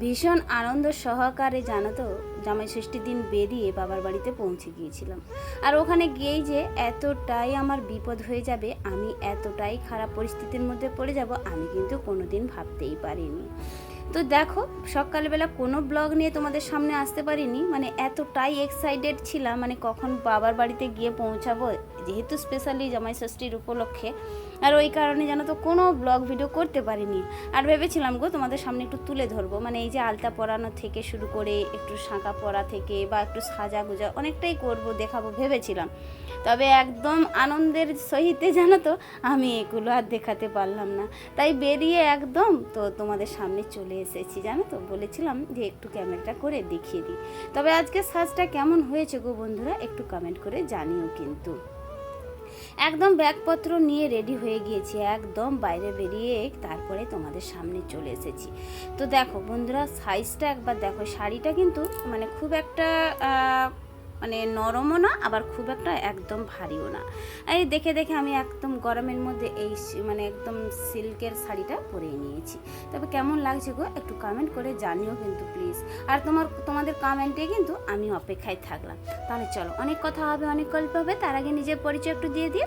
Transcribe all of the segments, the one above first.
ভীষণ আনন্দ সহকারে জানো তো জামাই ষষ্ঠীর দিন বেরিয়ে বাবার বাড়িতে পৌঁছে গিয়েছিলাম। আর ওখানে গিয়েই যে এতটাই আমার বিপদ হয়ে যাবে, আমি এতটাই খারাপ পরিস্থিতির মধ্যে পড়ে যাব, আমি কিন্তু কোনোদিন ভাবতেই পারিনি। তো দেখো, সকালবেলা কোনো ব্লগ নিয়ে তোমাদের সামনে আসতে পারিনি মানে এতটাই এক্সাইটেড ছিলাম মানে কখন বাবার বাড়িতে গিয়ে পৌঁছাবো, যেহেতু স্পেশালি জামাই ষষ্ঠীর উপলক্ষে আর ওই কারণে যেন তো কোনো ব্লগ ভিডিও করতে পারিনি। আর ভেবেছিলাম গো তোমাদের সামনে একটু তুলে ধরবো। মানে এই যে আলতা পরানো থেকে শুরু করে একটু শাঁকা পরা থেকে বা একটু সাজা গুজা অনেকটাই করব, দেখাবো ভেবেছিলাম। তবে একদম আনন্দের সহিতে জানো তো আমি এগুলো আর দেখাতে পারলাম না। তাই বেরিয়ে একদম তো তোমাদের সামনে চলে এসেছি, জানো তো? বলেছিলাম যে একটু ক্যামেরাটা করে দেখিয়ে দিই। তবে আজকে সাজটা কেমন হয়েছে গো বন্ধুরা, একটু কমেন্ট করে জানিও কিন্তু। একদম ব্যাগপত্র নিয়ে রেডি হয়ে গিয়েছি, একদম বাইরে বেরিয়ে তারপরে তোমাদের সামনে চলে এসেছি। তো দেখো বন্ধুরা সাইজটা একবার দেখো, শাড়িটা কিন্তু মানে খুব একটা মানে নরমও না, আবার খুব একটা একদম ভারীও না। এই দেখে দেখে আমি একদম গরমের মধ্যে এই মানে একদম সিল্কের শাড়িটা পরে নিয়েছি। তবে কেমন লাগছে গো একটু কমেন্ট করে জানিও কিন্তু প্লিজ আর তোমার, তোমাদের কমেন্টে কিন্তু আমি অপেক্ষায় থাকলাম। তাহলে চলো, অনেক কথা হবে, অনেক গল্প হবে, তার আগে নিজের পরিচয় একটু দিয়ে দিয়ে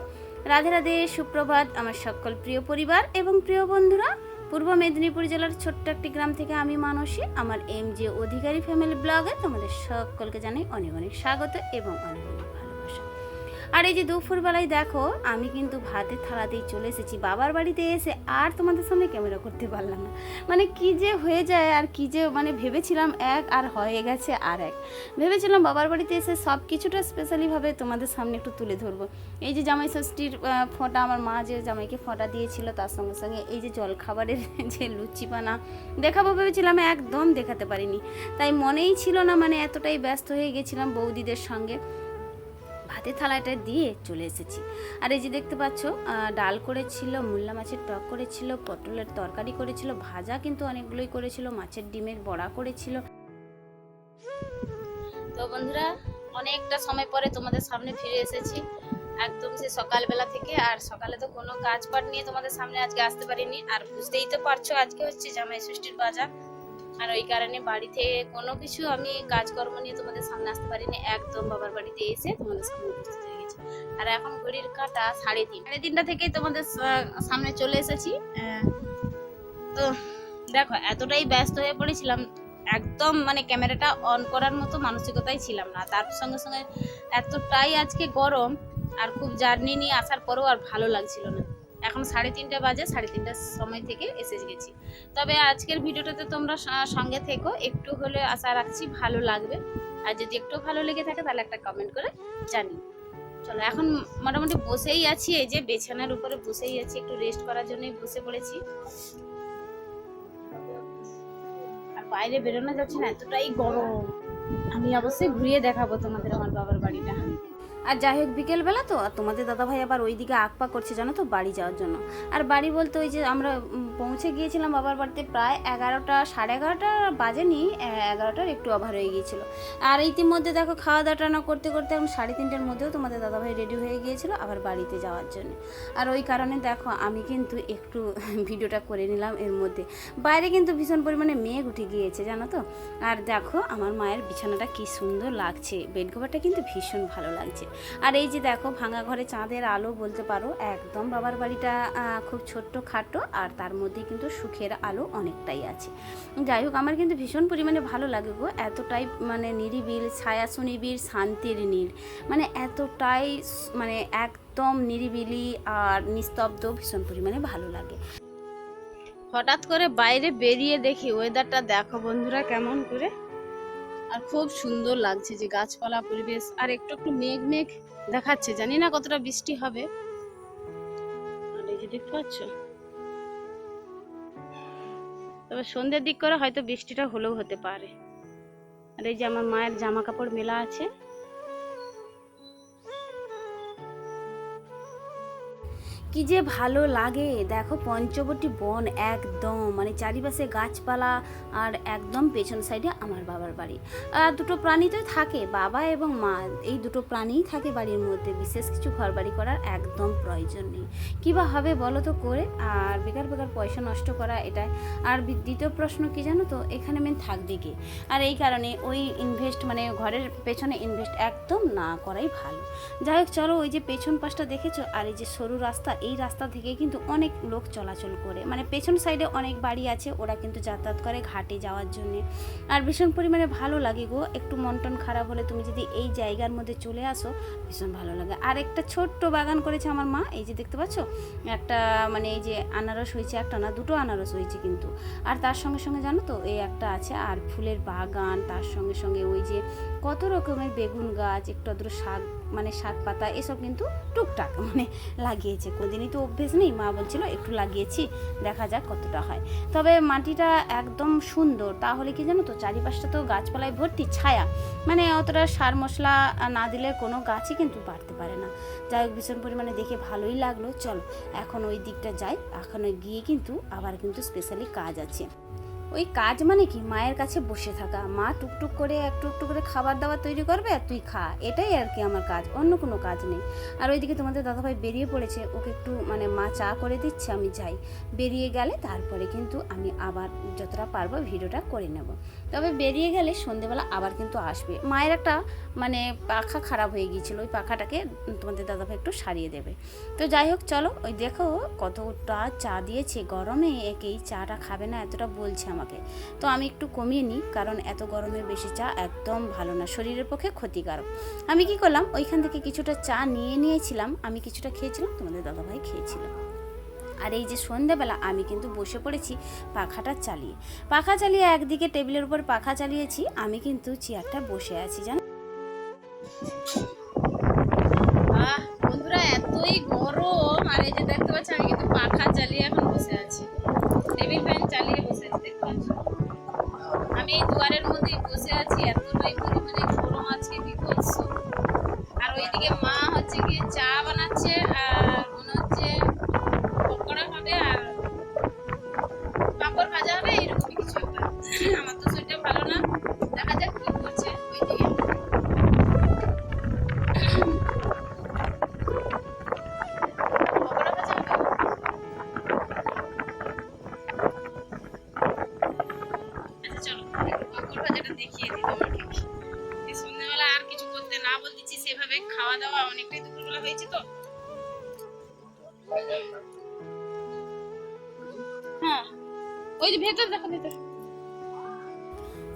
রাধে রাধে, সুপ্রভাত, আমার সকল প্রিয় পরিবার এবং প্রিয় বন্ধুরা। পূর্ব মেদিনীপুর জেলার ছোট্ট একটি গ্রাম থেকে আমি মানসী, আমার এম জে অধিকারী ফ্যামিলি ব্লগে তোমাদের সকলকে জানাই অনেক অনেক স্বাগত এবং অনেক আর এই যে দুপুরবেলায় দেখো, আমি কিন্তু ভাতের থালাতেই চলে এসেছি। বাবার বাড়িতে এসে আর তোমাদের সামনে ক্যামেরা করতে পারলাম না। মানে কি যে হয়ে যায় আর কি যে মানে ভেবেছিলাম এক আর হয়ে গেছে আর এক। ভেবেছিলাম বাবার বাড়িতে এসে সব কিছুটা স্পেশালিভাবে তোমাদের সামনে একটু তুলে ধরবো। এই যে জামাই ষষ্ঠীর ফোঁটা আমার মা যে জামাইকে ফোঁটা দিয়েছিল, তার সঙ্গে সঙ্গে এই যে জলখাবারের যে লুচিপানা দেখাবো ভেবেছিলাম একদম দেখাতে পারিনি। তাই মনেই ছিল না মানে এতটাই ব্যস্ত হয়ে গেছিলাম বৌদিদের সঙ্গে। ভাতের থালাটা দিয়ে চলে এসেছি। আর এই যে দেখতে পাচ্ছ ডাল করেছিল মূল্লা মাছের টক করেছিল, পটলের তরকারি করেছিল, ভাজা কিন্তু অনেকগুলোই করেছিল, মাছের ডিমের বড়া করেছিল। তো বন্ধুরা, অনেকটা সময় পরে তোমাদের সামনে ফিরে এসেছি। একদম সে সকালবেলা থেকে, আর সকালে তো কোনো কাজ পাট নিয়ে তোমাদের সামনে আজকে আসতে পারিনি। আর বুঝতেই তো পারছ, আজকে হচ্ছে জামাই ষষ্ঠীর বাজার। আর ওই কারণে বাড়িতে কোনো কিছু আমি কাজকর্ম নিয়ে তোমাদের সামনে আসতে পারিনি। একদম বাবার বাড়িতে এসে তোমাদের সামনে উপস্থিত হয়ে গেছি। আর এখন ঘড়ির কাটা সাড়ে তিন। সাড়ে তিনটা থেকেই তোমাদের সামনে চলে এসেছি। তো দেখো এতটাই ব্যস্ত হয়ে পড়েছিলাম। একদম মানে ক্যামেরাটা অন করার মতো মানসিকতাই ছিলাম না। তার সঙ্গে সঙ্গে এতটাই আজকে গরম আর খুব জার্নি নিয়ে আসার পরেও আর ভালো লাগছিল না। এখন সাড়ে তিনটে বাজে, সাড়ে তিনটার সময় থেকে এসে গেছি। তবে আজকের ভিডিওটাতে তোমরা সঙ্গে থেকো, একটু হলে আশা রাখছি ভালো লাগবে। আর যদি একটু ভালো লেগে থাকে তাহলে একটা কমেন্ট করে জানি চলো, এখন মোটামুটি বসেই আছি, এই যে বেছানার উপরে বসেই আছি, একটু রেস্ট করার জন্যই বসে পড়েছি। আর বাইরে বেরোনো যাচ্ছে না, এতটাই গরম। আমি অবশ্যই ঘুরিয়ে দেখাবো তোমাদের আমার বাবার বাড়িটা। আর যাই হোক, বিকেলবেলা তো, আর তোমাদের দাদাভাই আবার ওই দিকে আকপা করছে জানো তো বাড়ি যাওয়ার জন্য। আর বাড়ি বলতে ওই যে আমরা পৌঁছে গিয়েছিলাম বাবার বাড়িতে প্রায় এগারোটা, সাড়ে এগারোটা বাজেনি এগারোটার একটু অভার হয়ে গিয়েছিল। আর ইতিমধ্যে দেখো খাওয়া দাওয়া না করতে করতে এখন সাড়ে তিনটের মধ্যেও তোমাদের দাদাভাই রেডি হয়ে গিয়েছিল আবার বাড়িতে যাওয়ার জন্য। আর ওই কারণে দেখো, আমি কিন্তু একটু ভিডিওটা করে নিলাম এর মধ্যে। বাইরে কিন্তু ভীষণ পরিমাণে মেঘ উঠে গিয়েছে জানো তো। আর দেখো, আমার মায়ের বিছানাটা কি সুন্দর লাগছে বেড কভারটা কিন্তু ভীষণ ভালো লাগছে। আর এই যে দেখো, ভাঙা ঘরে চাঁদের আলো বলতে পারো, একদম বাবার বাড়িটা খুব ছোট্ট খাটো, আর তার মধ্যে কিন্তু সুখের আলো অনেকটাই আছে। যাই হোক, আমার কিন্তু ভীষণ পরিমাণে ভালো লাগে গো, এতটাই মানে নিরিবিল ছায়া সুনিবিড় শান্তির নীল। মানে এতটাই মানে একদম নিরিবিলি আর নিস্তব্ধ, ভীষণ পরিমাণে ভালো লাগে। হঠাৎ করে বাইরে বেরিয়ে দেখি ওয়েদারটা দেখো বন্ধুরা কেমন করে। আর খুব সুন্দর লাগছে যে গাছপালা, পরিবেশ, আর একটু একটু মেঘ মেঘ দেখাচ্ছে। জানি না কতটা বৃষ্টি হবে। আর এই যে দেখতে পাচ্ছ? তবে সন্ধ্যের দিক করে হয়তো বৃষ্টিটা হলেও হতে পারে। আর এই যে আমার মায়ের জামা কাপড় মেলা আছে। কি যে ভালো লাগে। দেখো পঞ্চবটি বন একদম মানে চারিপাশে গাছপালা আর একদম পেছন সাইডে আমার বাবার বাড়ি। আর দুটো প্রাণী তো থাকে, বাবা এবং মা। এই দুটো প্রাণীই থাকে বাড়ির মধ্যে, বিশেষ কিছু ঘর বাড়ি করার একদম প্রয়োজন নেই। কী বা হবে বলো তো করে? আর বেকার বেকার পয়সা নষ্ট করা এটাই। আর দ্বিতীয় প্রশ্ন কি জানো তো? এখানে মেন থাকবে কে? আর এই কারণে ওই ইনভেস্ট মানে ঘরের পেছনে ইনভেস্ট একদম না করাই ভালো। যাই হোক, চলো ওই যে পেছন পাশটা দেখেছ? আর এই যে সরু রাস্তা এই রাস্তা থেকে কিন্তু অনেক লোক চলাচল করে। মানে পেছন সাইডে অনেক বাড়ি আছে, ওরা কিন্তু যাতায়াত করে ঘাটে যাওয়ার জন্যে। আর ভীষণ পরিমাণে ভালো লাগে গো, একটু মন টন খারাপ হলে তুমি যদি এই জায়গার মধ্যে চলে আসো, ভীষণ ভালো লাগে। আর একটা ছোট্ট বাগান করেছে আমার মা, এই যে দেখতে পাচ্ছ? একটা মানে এই যে আনারস হয়েছে একটা না, দুটো আনারস হয়েছে কিন্তু। আর তার সঙ্গে সঙ্গে জানো তো, এই একটা আছে, আর ফুলের বাগান, তার সঙ্গে সঙ্গে ওই যে কত রকমের বেগুন গাছ, একটু আদ্র শাক মানে শাক পাতা, এসব কিন্তু টুকটাক মানে লাগিয়েছে। কোনোদিনই তো অভ্যেস নেই, মা বলছিল, একটু লাগিয়েছি, দেখা যাক কতটা হয়। তবে মাটিটা একদম সুন্দর, তাহলে কি জানো তো, চারিপাশটা তো গাছপালায় ভর্তি ছায়া। মানে অতটা সার মশলা না দিলে কোনো গাছই কিন্তু বাড়তে পারে না। যাই হোক, ভীষণ পরিমাণে দেখে ভালোই লাগল। চলো, এখন ওই দিকটা যাই, এখন গিয়ে কিন্তু আবার কিন্তু স্পেশালি কাজ আছে। ওই কাজ মানে কি? মায়ের কাছে বসে থাকা। মা টুকটুক করে একটু একটু করে খাবার দাবার তৈরি করবে আর তুই খা। এটাই আর কি আমার কাজ, অন্য কোনো কাজ নেই। আর ওইদিকে তোমাদের দাদাভাই বেরিয়ে পড়েছে। ওকে একটু মানে মা চা করে দিচ্ছে, আমি যাই। বেরিয়ে গেলে তারপরে কিন্তু আমি আবার যতটা পারব ভিডিওটা করে নেব। তবে বেরিয়ে গেলে সন্ধেবেলা আবার কিন্তু আসবে। মায়ের একটা মানে পাখা খারাপ হয়ে গিয়েছিল, ওই পাখাটাকে তোমাদের দাদাভাই একটু সারিয়ে দেবে। তো যাই হোক, চলো, ওই দেখো কতটা চা দিয়েছে গরমে, একেই চাটা খাবে না, এতটা বলছে আমাকে। তো আমি একটু কমিয়ে নিই, কারণ এত গরমে বেশি চা একদম ভালো না, শরীরের পক্ষে ক্ষতিকারক। আমি কি করলাম, ওইখান থেকে কিছুটা চা নিয়ে নিয়েছিলাম, আমি কিছুটা খেয়েছিলাম, তোমাদের দাদাভাই খেয়েছিল। আর এই যে সন্ধ্যাবেলা আমি কিন্তু বসে পড়েছি পাখাটা চালিয়ে। পাখা চালিয়ে একদিকে টেবিলের উপর পাখা চালিয়েছি, আমি কিন্তু চেয়ারটা বসে আছি, জানো? হ্যাঁ। ওই যে ভেতর দেখো ভেতর।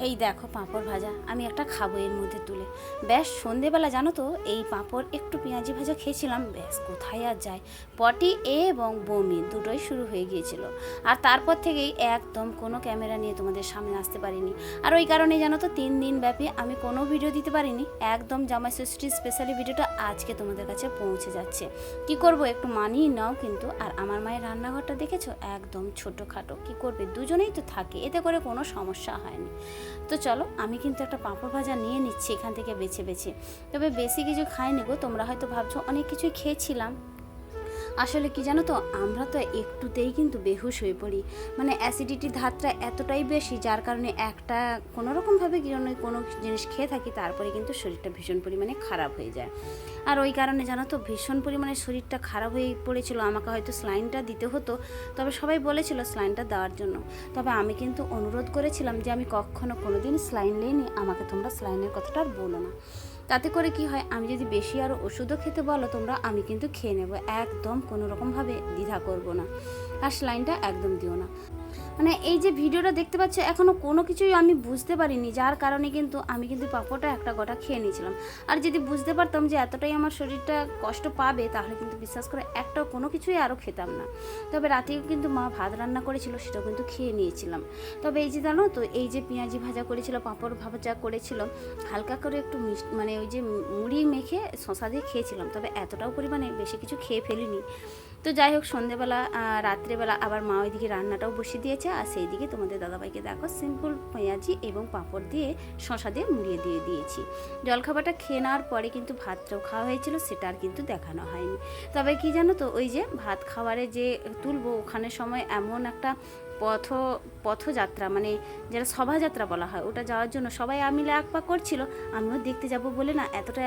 এই দেখো পাঁপড় ভাজা, আমি একটা খাব এর মধ্যে তুলে। ব্যাস, সন্ধেবেলা জানো তো, এই পাঁপড় একটু পেঁয়াজি ভাজা খেয়েছিলাম, ব্যাস কোথায় আর যায়? পটি এ এবং বমি দুটোই শুরু হয়ে গিয়েছিল। আর তারপর থেকেই একদম কোনো ক্যামেরা নিয়ে তোমাদের সামনে আসতে পারিনি। আর ওই কারণে জানো তো, তিন দিন ব্যাপী আমি কোনো ভিডিও দিতে পারিনি। একদম জামাই ষষ্ঠী স্পেশালি ভিডিওটা আজকে তোমাদের কাছে পৌঁছে যাচ্ছে। কি করব, একটু মানিয়ে নাও কিন্তু। আর আমার মায়ের রান্নাঘরটা দেখেছ? একদম ছোটোখাটো। কি করবে? দুজনেই তো থাকে, এতে করে কোনো সমস্যা হয়নি। তো চলো, আমি কিন্তু একটা পাঁপড় ভাজা নিয়ে নিচ্ছি এখান থেকে বেছে বেছে। তবে বেশি কিছু খাইনি গো, তোমরা হয়তো ভাবছ অনেক কিছুই খেয়েছিলাম। আসলে কি জানো তো, আমরা তো একটুতেই কিন্তু বেহুশ হয়ে পড়ি। মানে অ্যাসিডিটির ধাতটা এতটাই বেশি, যার কারণে একটা কোনো রকমভাবে কি জন্য কোনো জিনিস খেয়ে থাকি, তারপরে কিন্তু শরীরটা ভীষণ পরিমাণে খারাপ হয়ে যায়। আর ওই কারণে জানো তো, ভীষণ পরিমাণে শরীরটা খারাপ হয়ে পড়েছিল, আমাকে হয়তো স্লাইনটা দিতে হতো, তবে সবাই বলেছিল স্লাইনটা দেওয়ার জন্য। তবে আমি কিন্তু অনুরোধ করেছিলাম যে আমি কখনো কোনো দিন স্লাইন নিইনি, আমাকে তোমরা স্লাইনের কথাটা আর বলো না। তাতে করে কি হয়, আমি যদি বেশি আরও ওষুধও খেতে বলো তোমরা, আমি কিন্তু খেয়ে নেব। একদম কোনো রকমভাবে দ্বিধা করব না। আর স্লাইনটা একদম দিও না। মানে এই যে ভিডিওটা দেখতে পাচ্ছ এখনও কোনো কিছুই আমি বুঝতে পারিনি, যার কারণে কিন্তু আমি কিন্তু পাঁপড়টা একটা গোটা খেয়ে নিয়েছিলাম। আর যদি বুঝতে পারতাম যে এতটাই আমার শরীরটা কষ্ট পাবে, তাহলে কিন্তু বিশ্বাস করে একটাও কোনো কিছুই আরও খেতাম না। তবে রাতেও কিন্তু মা ভাত রান্না করেছিল, সেটাও কিন্তু খেয়ে নিয়েছিলাম। তবে এই যে জানো তো, এই যে পেঁয়াজি ভাজা করেছিল, পাঁপড় ভাজা করেছিল, হালকা করে একটু মিষ্টি মানে ওই যে মুড়ি মেখে শশা দিয়ে খেয়েছিলাম। তবে এতটাও পরিমাণে বেশি কিছু খেয়ে ফেলিনি। তো যাই হোক, সন্ধেবেলা রাত্রেবেলা আবার মা ওইদিকে রান্নাটাও বসিয়ে দিয়েছে। আর সেই দিকে তোমাদের দাদাভাইকে দেখো সিম্পল পেঁয়াজি এবং পাঁপড় দিয়ে শশা দিয়ে মুড়িয়ে দিয়ে দিয়েছি। জলখাবারটা খেয়ে নেওয়ার পরে কিন্তু ভাতটাও খাওয়া হয়েছিল, সেটা আর কিন্তু দেখানো হয়নি। তবে কি জানো তো, ওই যে ভাত খাবারে যে তুলবো, ওখানে সময় এমন একটা পথ, পথযাত্রা মানে যেটা শোভাযাত্রা বলা হয়, ওটা যাওয়ার জন্য সবাই মিলে এক পা করছিল, আমিও দেখতে যাব বলে না, এতটা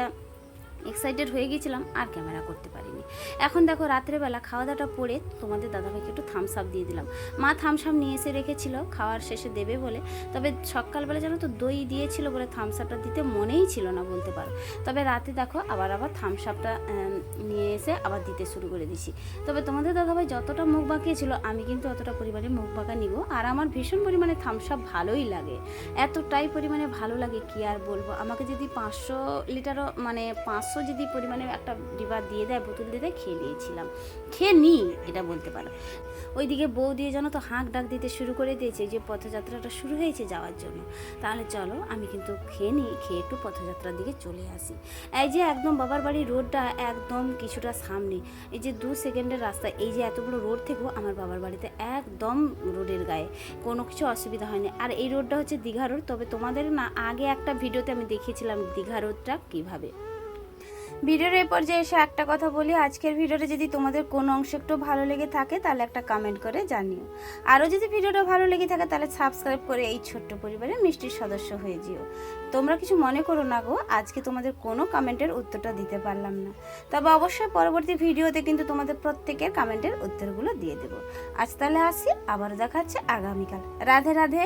এক্সাইটেড হয়ে গেছিলাম আর ক্যামেরা করতে পারিনি। এখন দেখো রাত্রেবেলা খাওয়া দাওয়াটা পরে তোমাদের দাদাভাইকে একটু থামস আপ দিয়ে দিলাম। মা থামস আপ নিয়ে এসে রেখেছিল, খাওয়ার শেষে দেবে বলে। তবে সকালবেলা জানো তো দই দিয়েছিল বলে থামস আপটা দিতে মনেই ছিল না বলতে পারো। তবে রাতে দেখো আবার আবার থামস আপটা নিয়ে এসে আবার দিতে শুরু করে দিছি। তবে তোমাদের দাদাভাই যতটা মুখ বাঁকিয়েছিল, আমি কিন্তু অতটা পরিমাণে মুখ বাঁকা নিব। আর আমার ভীষণ পরিমাণে থামস আপ ভালোই লাগে। এতটাই পরিমাণে ভালো লাগে, কি আর বলব? আমাকে যদি পাঁচশো লিটারও মানে পাঁচশো যদি পরিমাণে একটা ডিবা দিয়ে দেয়, বোতল দিয়ে দেয়, খেয়ে নিয়েছিলাম। খেয়ে নিই এটা বলতে পারো। ওইদিকে বউ দিয়ে জানো তো হাঁক ডাক দিতে শুরু করে দিয়েছে যে পথযাত্রাটা শুরু হয়েছে যাওয়ার জন্য। তাহলে চলো, আমি কিন্তু খেয়ে নিই খেয়ে একটু পথযাত্রার দিকে চলে আসি। এই যে একদম বাবার বাড়ির রোডটা একদম কিছুটা সামনে। এই যে দু সেকেন্ডের রাস্তা, এই যে এত বড় রোড থেকেও আমার বাবার বাড়িতে একদম রোডের গায়ে। কোনো কিছু অসুবিধা হয়নি। আর এই রোডটা হচ্ছে দীঘা রোড, তবে তোমাদের না, আগে একটা ভিডিওতে আমি দেখিয়েছিলাম দীঘা রোডটা কীভাবে। ভিডিওর এই পর্যায়ে এসে একটা কথা বলি, আজকের ভিডিওটা যদি তোমাদের কোনো অংশ একটু ভালো লেগে থাকে, তাহলে একটা কমেন্ট করে জানিও। আরও যদি ভিডিওটা ভালো লেগে থাকে, তাহলে সাবস্ক্রাইব করে এই ছোট্ট পরিবারের মিষ্টির সদস্য হয়ে যেও। তোমরা কিছু মনে করো না গো, আজকে তোমাদের কোনো কমেন্টের উত্তরটা দিতে পারলাম না। তবে অবশ্যই পরবর্তী ভিডিওতে কিন্তু তোমাদের প্রত্যেকের কমেন্টের উত্তরগুলো দিয়ে দেবো। আজ তাহলে আসি আবার দেখা হচ্ছে আগামীকাল। রাধে রাধে।